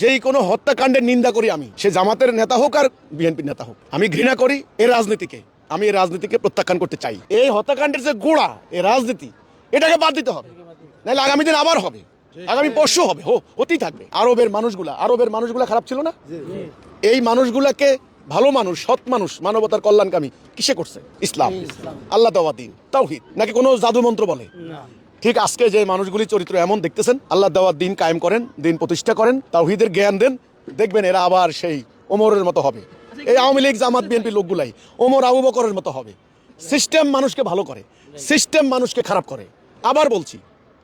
যেই কোনো হত্যাকাণ্ডের নিন্দা করি আমি, সে জামাতের নেতা হোক আর বিএনপির নেতা হোক। আমি ঘৃণা করি এই রাজনীতিকে, আমি এই রাজনীতিকে প্রত্যাখ্যান করতে চাই। এই হত্যাকাণ্ডের যে গোড়া, এই রাজনীতি, এটাকে বাদ দিতে হবে। নাহলে আগামী দিন আবার হবে, আগামী পরশু হবে, হো, হতেই থাকবে। আরবের মানুষগুলা আরবের মানুষগুলা খারাপ ছিল না? এই মানুষগুলাকে ভালো মানুষ, সৎ মানুষ, মানবতার কল্যাণকামী কিসে করছে? ইসলাম। আল্লাহ দেওয়া দিন, তাওহিদ। নাকি কোনো জাদু মন্ত্র বলে? ঠিক আজকে যে মানুষগুলি চরিত্র এমন দেখতেছেন, আল্লাহ দেওয়ার দিন কায়েম করেন, দিন প্রতিষ্ঠা করেন, তাওহিদের জ্ঞান দেন, দেখবেন এরা আবার সেই ওমরের মতো হবে। এই আওয়ামী লীগ, জামাত, বিএনপি লোকগুলাই, ওমর, আবু বকরের মতো হবে। সিস্টেম মানুষকে ভালো করে, সিস্টেম মানুষকে খারাপ করে। আবার বলছি,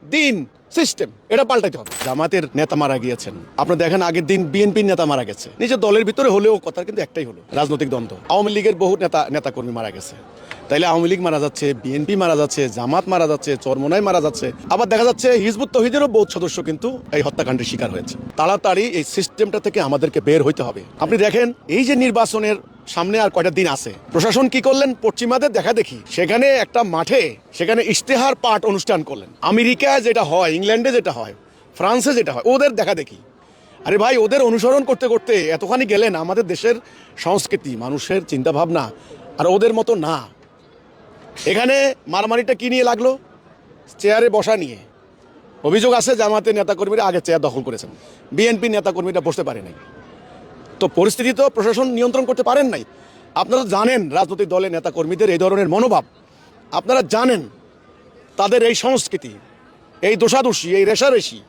দিন, সিস্টেম, এটা পাল্টাইতে হবে। জামাতের নেতা মারা গিয়েছেন। আপনি দেখেন আগের দিন বিএনপির নেতা মারা গেছে। নিজের দলের ভিতরে হলেও কথা কিন্তু একটাই হলো, রাজনৈতিক দ্বন্দ্ব। আওয়ামী লীগের বহু নেতা, নেতাকর্মী মারা গেছে। তাইলে আওয়ামী লীগ মারা যাচ্ছে, বিএনপি মারা যাচ্ছে, জামাত মারা যাচ্ছে, চরমোনাই মারা যাচ্ছে। আবার দেখা যাচ্ছে হিজবুত তহিদেরও বহুত সদস্য কিন্তু এই হত্যাকাণ্ডের শিকার হয়েছে। তাড়াতাড়ি এই সিস্টেমটা থেকে আমাদেরকে বের হইতে হবে। আপনি দেখেন, এই যে নির্বাচনের সামনে আর কয়টা দিন আছে। প্রশাসন কি করলেন? পশ্চিমাদের দেখা দেখি। সেখানে একটা মাঠে, সেখানে ইশতেহার পাঠ অনুষ্ঠান করলেন। আমেরিকায় যেটা হয়, ইংল্যান্ডে যেটা হয়, ফ্রান্সে যেটা হয়, ওদের দেখা দেখি। আরে ভাই, ওদের অনুসরণ করতে করতে এতখানি গেলেন আমাদের দেশের সংস্কৃতি, মানুষের চিন্তাভাবনা, আর ওদের মতো না। এখানে মারামারিটা কি নিয়ে লাগল? চেয়ারে বসা নিয়ে। অভিযোগ আছে জামাতের নেতাকর্মীরা আগে চেয়ার দখল করেছেন। বিএনপি নেতাকর্মীরা বসতে পারে নাই। তো পরিস্থিতি তো প্রশাসন নিয়ন্ত্রণ করতে পারেন নাই। আপনারা জানেন রাজনৈতিক দলের নেতাকর্মীদের এই ধরনের মনোভাব। আপনারা জানেন তাদের এই সংস্কৃতি, এই দোষাদোষী, এই রেশারেশি।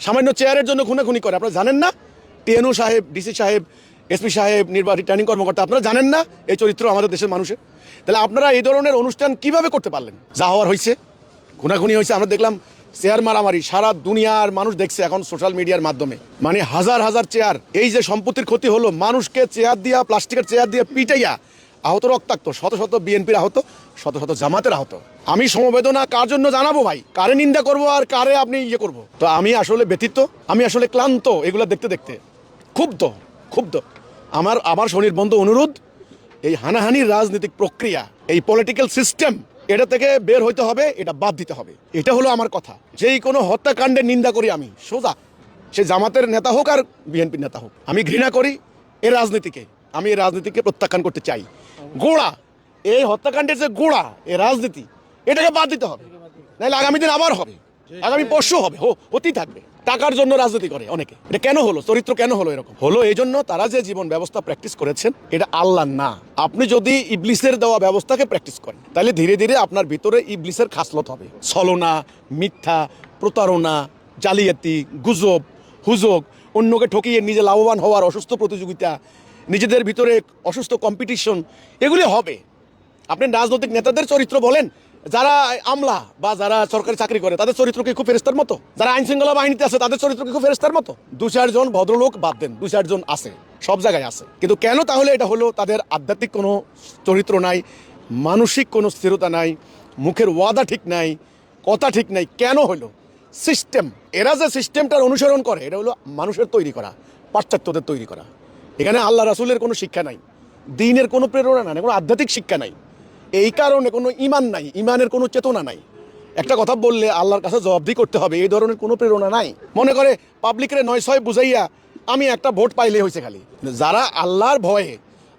সামান্য চেয়ারের জন্য খুনাখুনি করে, আপনারা জানেন না? টিএনও সাহেব, ডিসি সাহেব এসপি সাহেব, নির্বাহী রিটার্নিং কর্মকর্তা, আপনারা জানেন না এই চরিত্র আমাদের দেশের মানুষের? তাহলে আপনারা এই ধরনের অনুষ্ঠান কীভাবে করতে পারলেন? যা হওয়ার হয়েছে, খুনাখুনি হয়েছে, আমরা দেখলাম চেয়ার মারামারি, সারা দুনিয়ার মানুষ দেখছে এখন সোশ্যাল মিডিয়ার মাধ্যমে। মানে হাজার হাজার চেয়ার, এই যে সম্পত্তির ক্ষতি হলো, মানুষকে চেয়ার দিয়া, প্লাস্টিকের চেয়ার দিয়ে পিটাইয়া আহত রক্তাক্ত, শত শত বিএনপির আহত, শত শত জামাতের আহত। আমি সমবেদনা কার জন্য জানাব ভাই? কারে নিন্দা করব আর কারে আপনি ইয়ে করব? তো আমি আসলে ব্যতীত আমি আসলে ক্লান্ত, এগুলো দেখতে দেখতে। ক্ষুব্ধ ক্ষুব্ধ। আমার আমার শনির বন্ধ অনুরোধ, এই হানাহানির রাজনৈতিক প্রক্রিয়া, এই পলিটিক্যাল সিস্টেম এটা থেকে বের হইতে হবে, এটা বাদ দিতে হবে। এটা হলো আমার কথা। যেই কোনো হত্যাকাণ্ডের নিন্দা করি আমি, সোজা, সে জামাতের নেতা হোক আর বিএনপির নেতা হোক, আমি ঘৃণা করি এ রাজনীতিকে, আমি এই রাজনীতিকে প্রত্যাখ্যান করতে চাই। গোড়া, এই হত্যাকাণ্ডের যে গোড়া, এ রাজনীতি, এটাকে বাদ দিতে হবে। নাহলে আগামী দিন আবার হবে, আগামী পরশু হবে হতেই থাকবে। টাকার জন্য রাজনীতি করে অনেকে। এটা কেন হলো? চরিত্র কেন হলো এরকম? হলো এই জন্য তারা যে জীবন ব্যবস্থা প্র্যাকটিস করেছেন, এটা আল্লাহ না। আপনি যদি ইবলিসের দেওয়া ব্যবস্থাকে প্র্যাকটিস করেন, তাহলে ধীরে ধীরে আপনার ভিতরে ইবলিসের খাসলত হবে। ছলনা, মিথ্যা, প্রতারণা, জালিয়াতি, গুজব হুজব অন্যকে ঠকিয়ে নিজে লাভবান হওয়ার অসুস্থ প্রতিযোগিতা, নিজেদের ভিতরে অসুস্থ কম্পিটিশন এগুলি হবে। আপনি রাজনৈতিক নেতাদের চরিত্র বলেন যারা আমলা বা যারা সরকারি চাকরি করে, তাদের চরিত্র কি খুব ফেরেস্তার মতো? যারা আইন শৃঙ্খলা বাহিনীতে আছে, তাদের চরিত্র কি খুব ফেরেস্তার মতো? দু চারজন ভদ্রলোক বাদ দেন, দু চারজন আছে, সব জায়গায় আছে। কিন্তু কেন তাহলে এটা হলো? তাদের আধ্যাত্মিক কোনো চরিত্র নাই, মানসিক কোনো স্থিরতা নাই, মুখের ওয়াদা ঠিক নাই, কথা ঠিক নাই, কেন হলো? সিস্টেম, এরা যে সিস্টেমটার অনুসরণ করে, এটা হলো মানুষের তৈরি করা, পাশ্চাত্যদের তৈরি করা। এখানে আল্লাহ রাসুলের কোনো শিক্ষা নাই, দিনের কোনো প্রেরণা নাই, কোনো আধ্যাত্মিক শিক্ষা নাই। এই কারণে কোনো ইমান নাই, ইমানের কোনো চেতনা নাই। একটা কথা বললে আল্লাহর কাছে জবাবদি করতে হবে, এই ধরনের কোনো প্রেরণা নাই। মনে করে পাবলিকের নয় ছয় বুঝাইয়া আমি একটা ভোট পাইলে হয়েছে খালি। যারা আল্লাহর ভয়ে,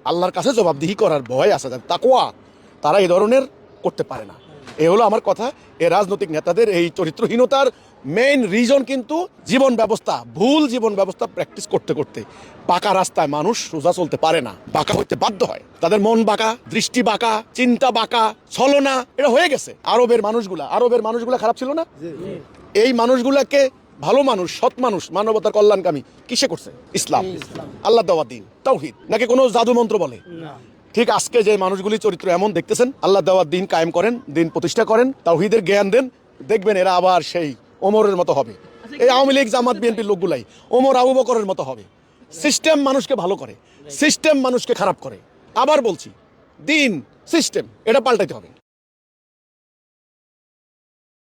আল্লাহর কাছে জবাবদিহি করার ভয় আছে তাকোয়া তারা এই ধরনের করতে পারে না। এ হলো আমার কথা, এ রাজনৈতিক নেতাদের এই চরিত্রহীনতার মেইন রিজন কিন্তু জীবন ব্যবস্থা ভুল জীবন ব্যবস্থা প্র্যাকটিস করতে করতে পাকা রাস্তায় মানুষ সোজা চলতে পারে না বাঁকা হইতে বাধ্য হয়। তাদের মন বাঁকা দৃষ্টি বাঁকা চিন্তা বাঁকা ছলনা এটা হয়ে গেছে। আরবের মানুষগুলা আরবের মানুষগুলা খারাপ ছিল না? এই মানুষগুলাকে ভালো মানুষ সৎ মানুষ মানবতার কল্যাণকামী কিসে করছে? ইসলাম। আল্লাহ দেওয়া দিন তাওহিদ। নাকি কোনো জাদু মন্ত্র বলে? ঠিক আজকে যে মানুষগুলি চরিত্র এমন দেখতেছেন আল্লাহ দেওয়ার দিন কায়েম করেন দিন প্রতিষ্ঠা করেন তাওহিদের জ্ঞান দেন দেখবেন এরা আবার সেই ওমরের মতো হবে। এই আওয়ামী লীগ জামাত বিএনপির লোকগুলাই ওমর আবু বকরের মতো হবে। সিস্টেম মানুষকে ভালো করে সিস্টেম মানুষকে খারাপ করে। আবার বলছি দিন সিস্টেম এটা পাল্টাইতে হবে।